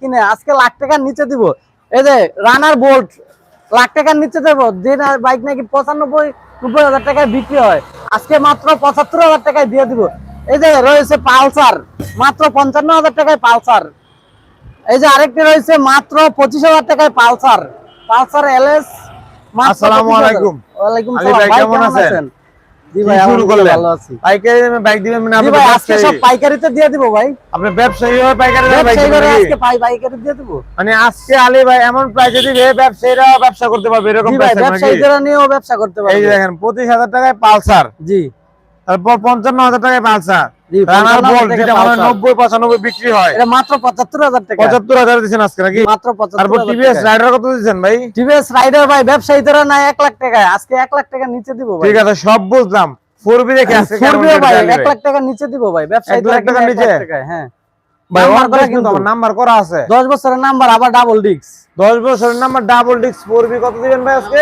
কিনে আজকে লাখ টাকার নিচে দিব। এই যে রানার বোল্ট লাখ টাকার নিচে দেবো যে বাইক নাকি পঁচানব্বই নব্বই হাজার টাকায় বিক্রি হয় আজকে মাত্র পঁচাত্তর হাজার টাকায় দিয়ে দিব। এই যে রয়েছে পালসার মাত্র পঞ্চান্ন হাজার টাকায় পালসার। এই যে আরেকটি রয়েছে মাত্র পঁচিশ হাজার টাকায় পালসার। পালসার এলএস আসসালামু আলাইকুম। ওয়ালাইকুম আলী সালাম। ভাই, কেমন আছেন? শুরু করলেন? পাইকারি বাইক দিবেন মানে আপনি আজকে সব পাইকারিতে দিয়ে দিব ভাই। আপনি ব্যবসায়ী হয়ে পাইকারি ব্যবসায়ী করে আজকে পাই পাইকারি দিয়ে দিব। মানে আজকে আলী ভাই এমন প্রাইসে দিবে ব্যবসায়ীরা ব্যবসা করতে পারবে এরকম? ব্যবসায়ীরা নিয়েও ব্যবসা করতে এই দেখেন পঁচিশ হাজার টাকায় পালসার। জি। তারপর পঞ্চান্ন হাজার টাকায় পালসার। রানার 55,000 যেটা মানে বিক্রি হয়। এটা মাত্র টাকা। পঁচাত্তর হাজার আজকে নাকি? মাত্র পঁচাত্তর তারপর টিভিএস রাইডার কত দিচ্ছেন ভাই? টিভিএস রাইডার ভাই ব্যবসায়ীরা নাই এক লাখ টাকায়। আজকে এক লাখ টাকা নিচে দিব ভাই। ঠিক আছে সব বুঝলাম। ফোর বি দেখে আজকে কেমন ফুরবিও ভাই দেয় লাখ টাকা নিচে দিব ভাই। ব্যবসায়ীরা লাখ টাকার নিচে? হ্যাঁ। ভাই নাম্বার করা কিন্তু কিন্তু। আমার নাম্বার করা আছে। দশ বছরের নাম্বার আবার ডাবল ডিক্স দশ বছরের number double disc four B কত দিবেন ভাই আজকে?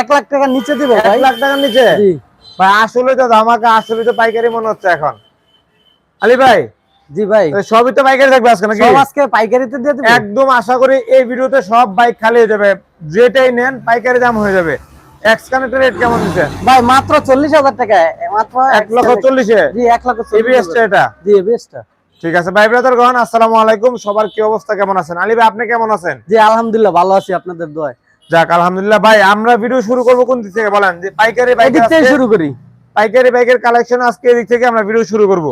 এক লাখ টাকা নিচে দিব এক লাখ টাকার নিচে? জি। ভাই আসলে তো আমাকে আসলে তো পাইকারি মনে হচ্ছে এখন। আলী ভাই জি ভাই। সবই তো পাইকারি থাকবে আজকে নাকি? আজকে পাইকারিতে দিয়ে দিব একদম আশা করি এই ভিডিওতে সব বাইক খালি হয়ে যাবে। যেটাই নেন পাইকারি দাম হয়ে যাবে। রেট কেমন ভাই মাত্র চল্লিশ হাজার টাকা। মাত্র লক্ষ চল্লিশে? জি লক্ষ এটা? জি এবিএসটা ঠিক আছে ভাই ব্রাদার গণ আসসালামু আলাইকুম। সবার কি অবস্থা কেমন আছেন? আলী ভাই আপনি কেমন আছেন? জি আলহামদুলিল্লাহ ভালো আছি আপনাদের দোয়ায়। যাক আলহামদুলিল্লাহ ভাই আমরা ভিডিও শুরু করব কোন দিক থেকে বলেন? যে পাইকারি বাইক থেকে শুরু করি। পাইকারি বাইকের কালেকশন আজকে এদিক থেকে আমরা ভিডিও শুরু করব।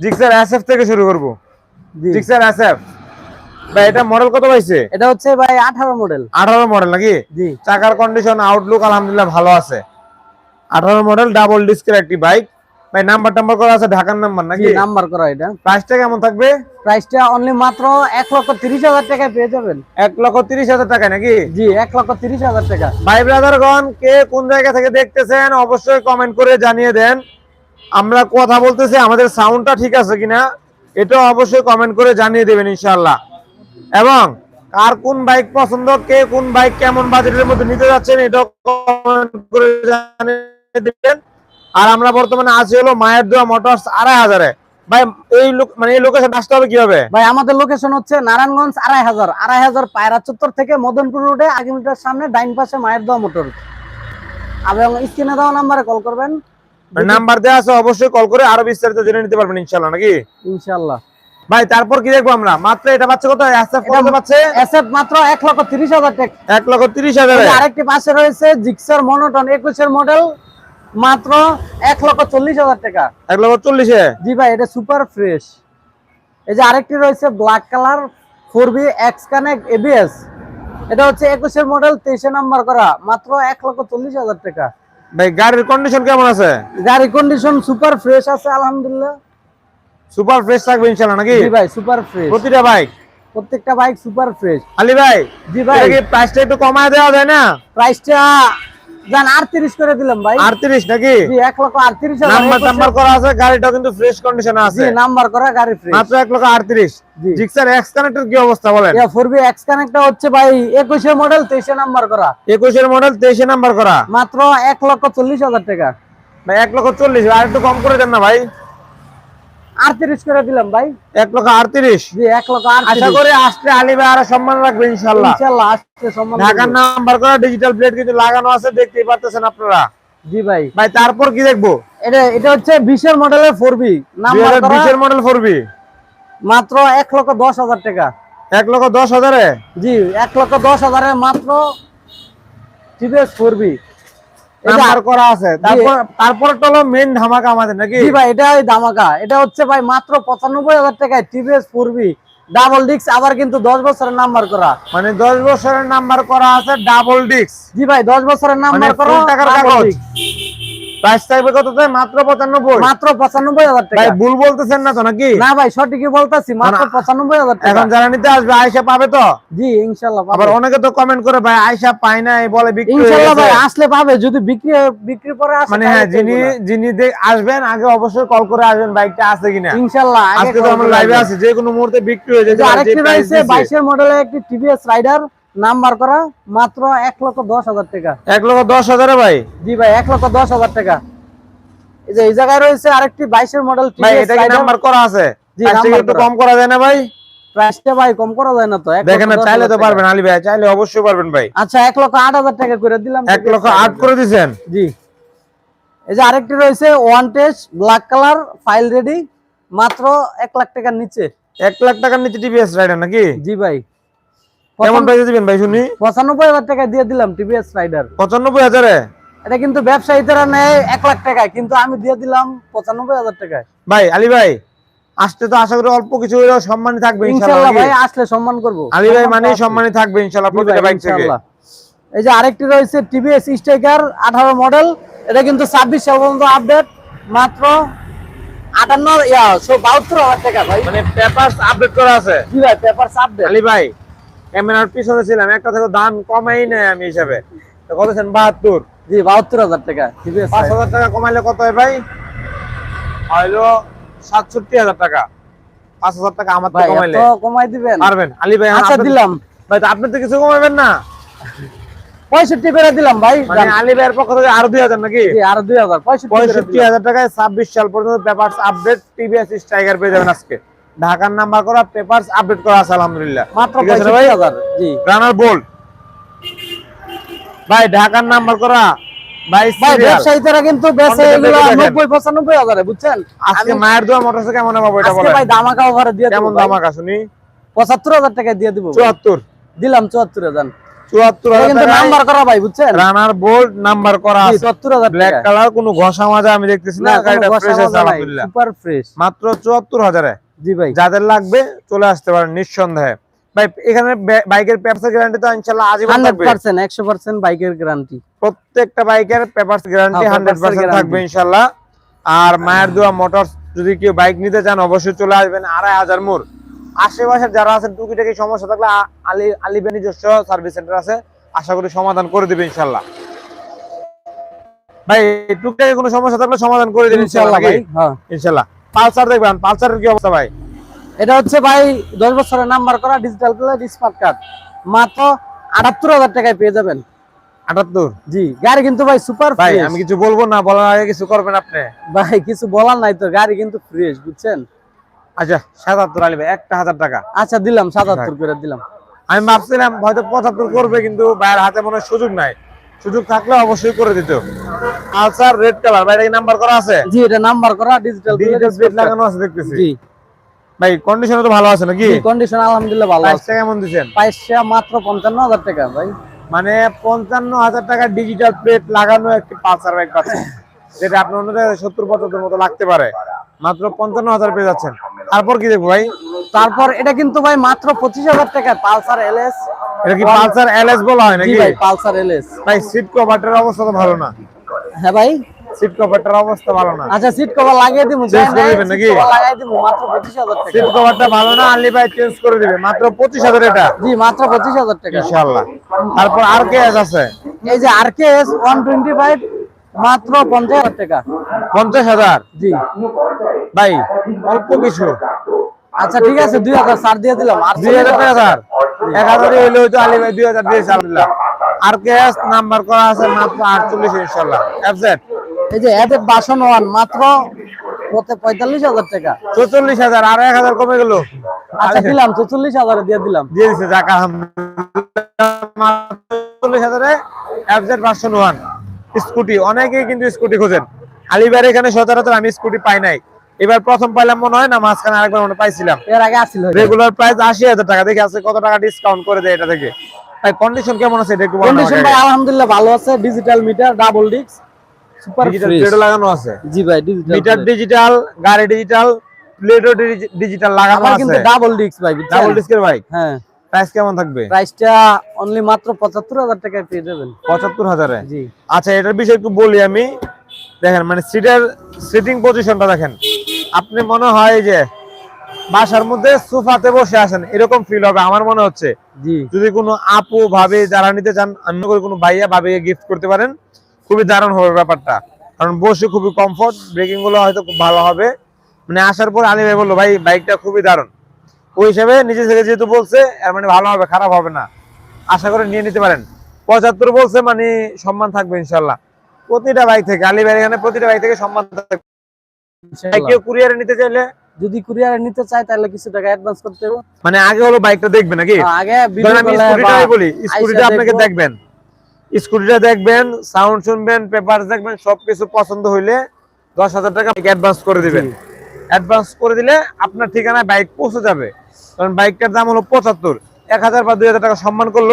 জিক্সার এসএফ থেকে শুরু করব। Gixxer SF. ভাই এটা মডেল কত পাইছে? এটা হচ্ছে ভাই আঠারো মডেল আঠারো মডেল নাকি? জি। চাকার কন্ডিশন আউটলুক আলহামদুলিল্লাহ ভালো আছে। আঠারো মডেল ডাবল ডিস্কের একটি বাইক ভাই নাম্বার টাম্বার করা আছে ঢাকার নাম্বার নাকি? নাম্বার করা এটা। প্রাইসটা কেমন থাকবে? প্রাইসটা অনলি মাত্র এক লক্ষ তিরিশ হাজার টাকায় পেয়ে যাবেন। এক লক্ষ তিরিশ হাজার টাকা নাকি? জি এক লক্ষ তিরিশ হাজার টাকা। ভাই ব্রাদারগণ কে কোন জায়গা থেকে দেখতেছেন অবশ্যই কমেন্ট করে জানিয়ে দেন। আমরা কথা বলতেছি, আমাদের সাউন্ডটা ঠিক আছে কিনা এটা অবশ্যই কমেন্ট করে জানিয়ে দেবেন ইনশাআল্লাহ। এবং কার কোন বাইক পছন্দ, কে কোন বাইক কেমন বাজেটের মধ্যে নিতে যাচ্ছেন, এটাও কমেন্ট করে জানিয়ে দেবেন। আর আমরা বর্তমানে আছি হলো মায়ের দোয়া মোটরস আড়াই হাজারে। ভাই, এই মানে এই লোকেশন আসতে হবে কীভাবে? ভাই, আমাদের লোকেশন হচ্ছে নারায়ণগঞ্জ আড়াই হাজার। আড়াই হাজার পায়রা চত্বর থেকে মদনপুর রোডে আগে মিটার সামনে ডাইন পাশে মায়ের দোয়া মোটর এবং স্ক্রিনে দেওয়া নাম্বারে কল করবেন। নাম্বার দেওয়া আছে অবশ্যই কল করে আরও বিস্তারিত জেনে নিতে পারবেন ইনশাআল্লাহ নাকি? ইনশাল্লাহ ভাই তারপর কি দেখব আমরা? মাত্র এটা পাচ্ছে কত? এসএফ কত পাচ্ছে? এসএফ মাত্র এক লক্ষ তিরিশ হাজার টাকা। এক লক্ষ তিরিশ হাজার। আরেকটি পাশে রয়েছে জিক্সার মনোটন একুশের মডেল মাত্র এক লক্ষ চল্লিশ হাজার টাকা। এক লক্ষ চল্লিশে জি ভাই এটা সুপার ফ্রেশ এই যে আরেকটি রয়েছে black colour four B X connect ABS এটা হচ্ছে একুশের মডেল তেইশে নাম্বার করা মাত্র এক লক্ষ চল্লিশ হাজার টাকা। ভাই গাড়ির কন্ডিশন কেমন আছে? গাড়ির কন্ডিশন সুপার ফ্রেশ আছে আলহামদুলিল্লাহ। সুপার ফ্রেশ থাকবে ইনশাআল্লাহ নাকি? জি ভাই সুপার ফ্রেশ প্রতিটা বাইক প্রত্যেকটা বাইক সুপার ফ্রেশ আলী ভাই জি ভাই। প্রাইসটা একটু কমায় দেওয়া যায় না? প্রাইসটা জান করে দিলাম ভাই। আটত্রিশ নাকি? জি এক লক্ষ আটত্রিশ নাম্বার হাজার করা আছে গাড়িটাও কিন্তু ফ্রেশ কন্ডিশনে জি আছে। নাম্বার করা গাড়ি ফ্রেশ মাত্র এক লক্ষ জিক্সার এক্স কানেক্টের কি অবস্থা বলেন? ফোর বি এক্স কানেক্টটা হচ্ছে ভাই মডেল তেইশে নাম্বার করা। মডেল নাম্বার করা। মাত্র লক্ষ চল্লিশ হাজার টাকা। ভাই এক লক্ষ চল্লিশ আর একটু কম করে দেন না ভাই। আটত্রিশ করে দিলাম ভাই। এক লক্ষ আটত্রিশ? জি এক লক্ষ আশা করি আসলে আলী আরও সম্মান রাখবে ইনশাল্লাহ ইনশাল্লাহ আসছে সম্মান ঢাকার নাম্বার করা ডিজিটাল প্লেট কিন্তু লাগানো আছে দেখতেই পারতেছেন আপনারা। জি ভাই। ভাই তারপর কি দেখব? এটা এটা হচ্ছে বিশের মডেলের ফোর বি বিশের মডেল ফোরবি মাত্র এক লক্ষ দশ হাজার টাকা। এক লক্ষ দশ হাজারে? জি এক লক্ষ দশ হাজারে মাত্র টিভিএস ফোর বি নাম্বার করা আছে। তারপর তারপর হলো মেন ধামাকা আমাদের নাকি? জি ভাই এটা ধামাকা। এটা হচ্ছে ভাই মাত্র পঁচানব্বই হাজার টাকায় টিভিএস ফোর ডাবল ডিস্ক আবার কিন্তু দশ বছরের নাম্বার করা। মানে দশ বছরের নাম্বার করা আছে ডাবল ডিস্ক জি ভাই দশ বছরের নাম্বার মানে করা টাকার কাগজ। প্রাইস থাকবে মাত্র মাত্র ভাই ভুল বলতেছেন না তো নাকি? না ভাই সঠিকই বলতেছি মাত্র না, পঁচানব্বই হাজার টাকা। এখন যারা নিতে আসবে আয়সা পাবে তো? জি ইনশাল্লাহ পাবে। আবার অনেকে তো কমেন্ট করে ভাই না এই বলে বিক্রি ভাই আসলে পাবে যদি বিক্রি বিক্রি পরে আসে মানে হ্যাঁ যিনি আসবেন আগে অবশ্যই কল করে আসবেন বাইকটা আছে কিনা? ইনশাল্লাহ আজকে তো call আমরা করে লাইভে আছি যে কোনো মুহূর্তে বিক্রি হয়ে যাবে আরেকটি রয়েছে বাইশের মডেলের একটি টিভিএস রাইডার নাম্বার করা মাত্র এক লক্ষ দশ হাজার টাকা। এক লক্ষ দশ হাজারে ভাই? জি ভাই এক লক্ষ দশ হাজার টাকা। এই যে এই জায়গায় রয়েছে আরেকটি বাইশের মডেল নাম্বার করা আছে? একটু কম করা যায় না ভাই? প্রাইসটা ভাই কম করা যায় না তো দেখেন না লক্ষ দশ চাইলে তো পারবেন আলী ভাই চাইলে অবশ্যই পারবেন ভাই। আচ্ছা এক লক্ষ আট হাজার টাকা করে দিলাম। এক লক্ষ আট করে দিছেন? জি। এই যে আরেকটি রয়েছে one test black colour file ready মাত্র এক লাখ টাকার নিচে। এক লাখ টাকার নিচে টিভিএস রাইডার নাকি? জি ভাই। কেমন প্রাইসে দিবেন ভাই শুনি? পঁচানব্বই হাজার টাকা দিয়ে দিলাম টিভিএস রাইডার পঁচানব্বই হাজারে? এটা কিন্তু ব্যবসায়ীরা নেয় এক লাখ টাকায় কিন্তু আমি দিয়ে দিলাম পঁচানব্বই হাজার টাকায়। ভাই আলী ভাই আসতে তো আশা করি অল্প কিছু হলেও সম্মানই থাকবে ইনশাআল্লাহ ভাই আসলে সম্মান করব। আলী ভাই মানে সম্মানই থাকবে ইনশাআল্লাহ প্রতিটা বাইক থেকে। এই যে আরেকটি রয়েছে টিভিএস স্ট্রাইকার আঠারো মডেল এটা কিন্তু ছাব্বিশ সাল পর্যন্ত আপডেট মাত্র আটান্ন ইয়া বাহাত্তর হাজার টাকা ভাই। মানে পেপারস আপডেট করা আছে? জি ভাই পেপার আপডেট আলী ভাই ক্যামেরার পিছনে ছিলাম একটা থেকে দাম কমাই নাই আমি হিসাবে। তো কত ছেন বাহাত্তর। জি বাহাত্তর হাজার টাকা। পাঁচ হাজার টাকা কমাইলে কত হয় ভাই? হইল সাতষট্টি হাজার টাকা। পাঁচ হাজার টাকা আমার কমাইলে। কমাই দিবেন? পারবেন? আলী ভাই আচ্ছা দিলাম। ভাই তো আপনি তো কিছু কমাবেন না। পঁয়ষট্টি করে দিলাম ভাই মানে আলী ভাইয়ের পক্ষ থেকে আরও দুই হাজার নাকি? আরও দুই হাজার পঁয়ষট্টি। হাজার টাকায় ছাব্বিশ সাল পর্যন্ত পেপারস আপডেট টিভিএস স্ট্রাইকার পেয়ে যাবেন আজকে। ঢাকার নাম্বার করা পেপারস আপডেট করা আছে আলহামদুলিল্লাহ। মাত্র ঠিক আছে পঁয়ষট্টি ভাই হাজার জি। রানার বোল্ট ভাই ঢাকার নাম্বার করা ভাই ব্যবসায়ীরা কিন্তু বেচে এগুলো দেখে দেখেন। নব্বই বুঝছেন? আজকে আমি- মায়ের দোয়া মোটরসাইকেল কেমন পাবো এটা আজকে ভাই দামাকা ওভারে দিয়ে কেমন দামাকা শুনি। পঁচাত্তর হাজার টাকা দিয়ে দিব ভাই। চুয়াত্তর। দিলাম চুয়াত্তর হাজার। চুয়াত্তর হাজার কিন্তু নাম্বার করা ভাই বুঝছেন? রানার বোল্ট নাম্বার করা চুয়াত্তর হাজার ব্ল্যাক কালার কোনো ঘষা মাজা আমি দেখতেছি না গাড়িটা ফ্রেশ আছে আলহামদুলিল্লাহ। সুপার ফ্রেশ মাত্র চুয়াত্তর হাজারে। জি ভাই। যাদের লাগবে চলে আসতে পারেন নিঃসন্দেহে। ভাই এখানে বাইকের পেপার গ্যারান্টি তো ইনশাল্লাহ আজীবন থাকবে। পার্সেন্ট একশো পার্সেন্ট বাইকের গ্যারান্টি প্রত্যেকটা বাইকের পেপার গ্যারান্টি হ্যাঁ, হান্ড্রেড papers পার্সেন্ট guarantee। থাকবে ইনশাল্লাহ আর মায়ের দোয়া মোটরস যদি কেউ বাইক নিতে চান অবশ্যই চলে আসবেন আড়াই হাজার মোড়। আশেপাশে যারা আছেন টুকিটাকি সমস্যা থাকলে আলি আলিবে নিজস্ব সার্ভিস সেন্টার আছে। আশা করি সমাধান করে দিবে ইনশাল্লাহ ভাই টুকটাকি কোনো সমস্যা থাকলে সমাধান করে দিবেন ইনশাল্লাহ ইনশাল্লাহ পালসার দেখবেন পালসারের কি অবস্থা ভাই? এটা হচ্ছে ভাই দশ বছরের নাম্বার করা ডিজিটাল স্মার্ট কার্ড মাত্র আটাত্তর হাজার টাকায় পেয়ে যাবেন। আটাত্তর? জি গাড়ি কিন্তু ভাই সুপার ভাই আমি কিছু বলব না বলার আগে কিছু করবেন আপনি। ভাই কিছু বলার নাই তো গাড়ি কিন্তু ফ্রেশ বুঝছেন? আচ্ছা সাতাত্তর একটা হাজার টাকা। আচ্ছা দিলাম সাতাত্তর করে দিলাম। আমি ভাবছিলাম হয়তো পঁচাত্তর করবে কিন্তু ভাইয়ের হাতে মনে হয় সুযোগ নাই। সুযোগ থাকলে অবশ্যই করে দিত। আলসার রেড কালার ভাই এটা নাম্বার করা আছে? জি এটা নাম্বার করা ডিজিটাল ডিজিটাল প্লেট লাগানো আছে দেখতেছি। জি। ভাই কন্ডিশন তো ভালো আছে নাকি? কন্ডিশন আলহামদুলিল্লাহ ভালো আছে। প্রাইসটা কেমন দিচ্ছেন? প্রাইসটা মাত্র পঞ্চান্ন হাজার টাকা ভাই। মানে পঞ্চান্ন হাজার টাকা ডিজিটাল প্লেট লাগানো একটি পালসার বাইক পাচ্ছেন। যেটা আপনার অন্য জায়গায় সত্তর পঁচাত্তর মতো লাগতে পারে। মাত্র পঞ্চান্ন হাজার পেয়ে যাচ্ছেন। তারপর কি দেখব ভাই? তারপর এটা কিন্তু ভাই মাত্র পঁচিশ হাজার টাকা পালসার এলএস। এটা কি পালসার এলএস বলা হয় নাকি? ভাই পালসার এলএস। ভাই সিট কভারটার অবস্থা তো ভালো না। হ্যাঁ ভাই। সিট কভারটার অবস্থা ভালো না। আচ্ছা সিট কভার লাগিয়ে দিব Change করে দিবেন নাকি? লাগাই দিব মাত্র পঁচিশ হাজার টাকা। সিট কভারটা ভালো না আনলি ভাই চেঞ্জ করে দিবে। মাত্র পঁচিশ হাজার এটা। জি মাত্র পঁচিশ হাজার টাকা। ইনশাল্লাহ তারপর আর কে আছে? এই যে আর K S one twenty five মাত্র পঞ্চাশ হাজার টাকা। পঞ্চাশ হাজার? জি। ভাই অল্প কিছু। আচ্ছা ঠিক আছে দুই হাজার ছাড় দিয়ে দিলাম। দুই হাজার টাকা হাজার। এক হাজারই হইলে হয়তো আলী ভাই দুই হাজার দিয়েছে আলহামদুলিল্লাহ আর কে নাম্বার করা আছে মাত্র আটচল্লিশ ইনশাল্লাহ এফজেড এই যে এদের বাসন ওয়ান মাত্র পঁয়তাল্লিশ হাজার টাকা। চৌচল্লিশ হাজার আর এক হাজার কমে গেল। আচ্ছা দিলাম চৌচল্লিশ হাজারে দিয়ে দিলাম। দিয়ে দিচ্ছে যাক আলহামদুলিল্লাহ হাজারে এফজেড ভার্সন ওয়ান। স্কুটি অনেকেই কিন্তু স্কুটি খোঁজেন। আলিবার এখানে সচরাচর আমি স্কুটি পাই নাই। এবার প্রথম পাইলাম মনে হয় না মাঝখানে আরেকবার মনে পাইছিলাম। এর আগে আসছিল রেগুলার প্রাইস আশি হাজার টাকা দেখে আছে কত টাকা ডিসকাউন্ট করে দেয় এটা থেকে ভাই কন্ডিশন কেমন আছে এটা একটু কন্ডিশন ভাই আলহামদুলিল্লাহ ভালো আছে। Digital meter double disc super digital প্লেটও লাগানো আছে। জি ভাই ডিজিটাল মিটার ডিজিটাল গাড়ি ডিজিটাল প্লেটও ডিজিটাল লাগানো আছে কিন্তু ডাবল ডিস্ক ভাই ডাবল ডিস্কের ভাই? হ্যাঁ। প্রাইস কেমন থাকবে? প্রাইসটা অনলি মাত্র পঁচাত্তর হাজার টাকায় পেয়ে যাবেন। পঁচাত্তর হাজারে? জি। আচ্ছা এটার বিষয়ে একটু বলি আমি। দেখেন মানে সিটের সিটিং পজিশনটা দেখেন। আপনি মনে হয় যে বাসার মধ্যে সোফাতে বসে আছেন এরকম ফিল হবে আমার মনে হচ্ছে। জি। যদি কোনো আপু ভাবে যারা নিতে চান অন্য করে কোনো ভাইয়া ভাবে গিফট করতে পারেন খুবই দারুণ হবে ব্যাপারটা। কারণ বসে খুবই কমফোর্ট ব্রেকিংগুলো হয়তো খুব ভালো হবে। মানে আসার পর আলী ভাই বলল ভাই বাইকটা খুবই দারুণ। ওই হিসাবে নিজে থেকে যেহেতু বলছে এর মানে ভালো হবে খারাপ হবে না। আশা করে নিয়ে নিতে পারেন। পঁচাত্তর বলছে মানে সম্মান থাকবে ইনশাল্লাহ প্রতিটা বাইক থেকে আলী ভাই এখানে প্রতিটা বাইক থেকে সম্মান থাকবে। কেউ কুরিয়ারে নিতে চাইলে? যদি কুরিয়ারে নিতে চায় তাহলে কিছু টাকা অ্যাডভান্স করতে হবে। মানে আগে হলো বাইকটা দেখবে নাকি? আগে স্কুটিটাই বলি স্কুটিটা আপনাকে দেখব। দেখবেন। স্কুটিটা দেখবেন সাউন্ড শুনবেন পেপার দেখবেন সবকিছু পছন্দ হইলে দশ হাজার টাকা অ্যাডভান্স করে দিবেন। অ্যাডভান্স করে দিলে আপনার ঠিকানায় বাইক পৌঁছে যাবে। কারণ বাইকটার দাম হলো পঁচাত্তর। এক হাজার বা দুই হাজার টাকা সম্মান করল।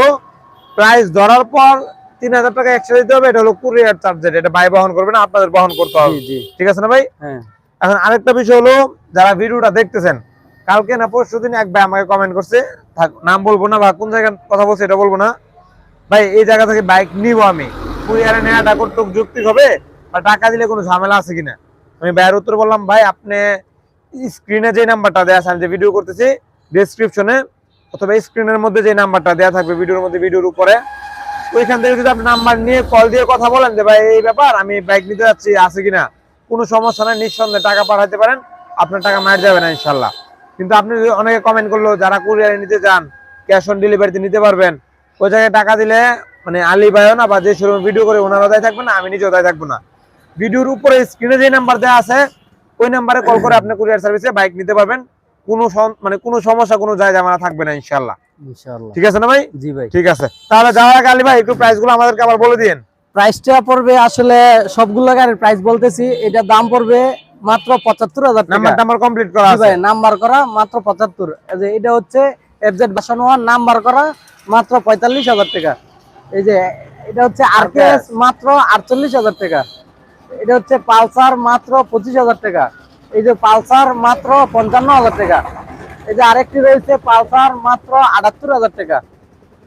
প্রাইস ধরার পর তিন হাজার টাকা এক্সট্রা দিতে হবে এটা হলো কুরিয়ার চার্জের এটা ভাই বহন করবে না আপনাদের বহন করতে হবে। ঠিক আছে না ভাই? হ্যাঁ। এখন আরেকটা বিষয় হলো যারা ভিডিওটা দেখতেছেন কালকে না পরশু দিন এক ভাই আমাকে কমেন্ট করছে নাম বলব না বা কোন জায়গায় কথা বলছে এটা বলব না। ভাই এই জায়গা থেকে বাইক নিব আমি। কুরিয়ারে নেওয়াটা কতটুকু যুক্তি হবে বা টাকা দিলে কোনো ঝামেলা আছে কিনা? আমি ভাইয়ের উত্তর বললাম ভাই আপনি স্ক্রিনে যে নাম্বারটা দেওয়া আছে আমি যে ভিডিও করতেছি ডেসক্রিপশনে অথবা স্ক্রিনের মধ্যে যে নাম্বারটা দেওয়া থাকবে ভিডিওর মধ্যে ভিডিওর উপরে, ওইখান থেকে যদি আপনি নাম্বার নিয়ে কল দিয়ে কথা বলেন যে, ভাই, এই ব্যাপার, আমি বাইক নিতে যাচ্ছি, আছে কিনা? কোনো সমস্যা নাই, নিঃসন্দেহে টাকা পাঠাতে পারেন, আপনার টাকা মার যাবে না ইনশাল্লাহ কিন্তু আপনি অনেকে কমেন্ট করল, যারা কুরিয়ারে নিতে চান ক্যাশ অন ডেলিভারিতে নিতে পারবেন, ওই জায়গায় টাকা দিলে মানে আলি ভাইও না, বা যে শোরুমে ভিডিও করে ওনারা দায় থাকবে না, আমি নিজেও দায় থাকব না। ভিডিওর উপরে স্ক্রিনে যে নাম্বার দেওয়া আছে, ওই নাম্বারে কল করে আপনি কুরিয়ার সার্ভিসে বাইক নিতে পারবেন। কোনো মানে কোনো সমস্যা কোনো যায় জামানা থাকবে না ইনশাল্লাহ ঠিক আছে না ভাই? জি ভাই। ঠিক আছে। তাহলে যাওয়ার আগে আলী ভাই একটু প্রাইসগুলো আমাদেরকে আবার বলে দিন প্রাইসটা পড়বে আসলে সবগুলো গাড়ির প্রাইস বলতেছি এটা দাম পড়বে মাত্র পঁচাত্তর হাজার নাম্বার নাম্বার কমপ্লিট করা ভাই নাম্বার করা মাত্র পঁচাত্তর। এটা হচ্ছে এফজেড বাসন ওয়ান নাম্বার করা মাত্র পঁয়তাল্লিশ হাজার টাকা। এই যে এটা হচ্ছে আরকেএস মাত্র আটচল্লিশ হাজার টাকা। এটা হচ্ছে পালসার মাত্র পঁচিশ হাজার টাকা। এই যে পালসার মাত্র পঞ্চান্ন হাজার টাকা। এই যে আরেকটি রয়েছে পালসার মাত্র আটাত্তর হাজার টাকা।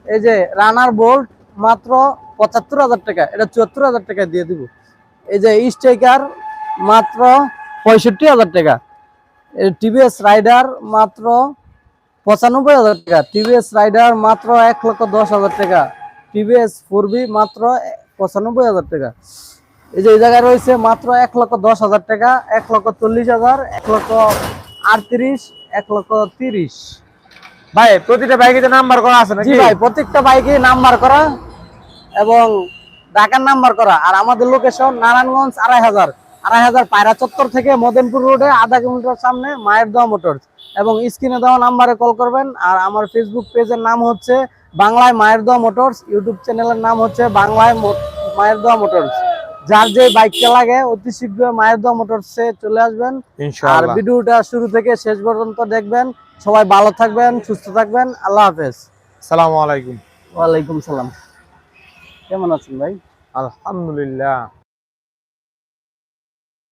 এই যে রানার বোল্ট মাত্র পঁচাত্তর হাজার টাকা, এটা চুয়াত্তর হাজার টাকা দিয়ে দিব। এই যে স্ট্রাইকার মাত্র পঁয়ষট্টি হাজার টাকা। টিভিএস রাইডার মাত্র পঁচানব্বই হাজার টাকা। টিভিএস রাইডার মাত্র এক লক্ষ দশ হাজার টাকা। টিভিএস ফোর মাত্র পঁচানব্বই হাজার টাকা। এই যে এই জায়গায় রয়েছে মাত্র এক লক্ষ দশ হাজার টাকা এক লক্ষ চল্লিশ হাজার এক লক্ষ আটত্রিশ এক লক্ষ তিরিশ। ভাই প্রতিটা বাইকে নাম্বার করা আছে নাকি? ভাই প্রত্যেকটা বাইকে নাম্বার করা এবং ঢাকার নাম্বার করা। আর আমাদের লোকেশন নারায়ণগঞ্জ আড়াই হাজার। আড়াই হাজার পায়রা চত্বর থেকে মদনপুর রোডে আধা কিলোমিটার সামনে মায়ের দোয়া মোটরস। এবং স্ক্রিনে দেওয়া নাম্বারে কল করবেন। আর আমার ফেসবুক পেজের নাম হচ্ছে বাংলায় মায়ের দোয়া মোটরস। ইউটিউব চ্যানেলের নাম হচ্ছে বাংলায় মায়ের দোয়া মোটরস। যার যে বাইকটা লাগে অতি শীঘ্র মায়ের দোয়া মোটরসে চলে আসবেন। আর ভিডিওটা শুরু থেকে শেষ পর্যন্ত দেখবেন। সবাই ভালো থাকবেন সুস্থ থাকবেন। আল্লাহ হাফেজ। সালাম আলাইকুম। ওয়ালাইকুম সালাম। কেমন আছেন ভাই? আলহামদুলিল্লাহ।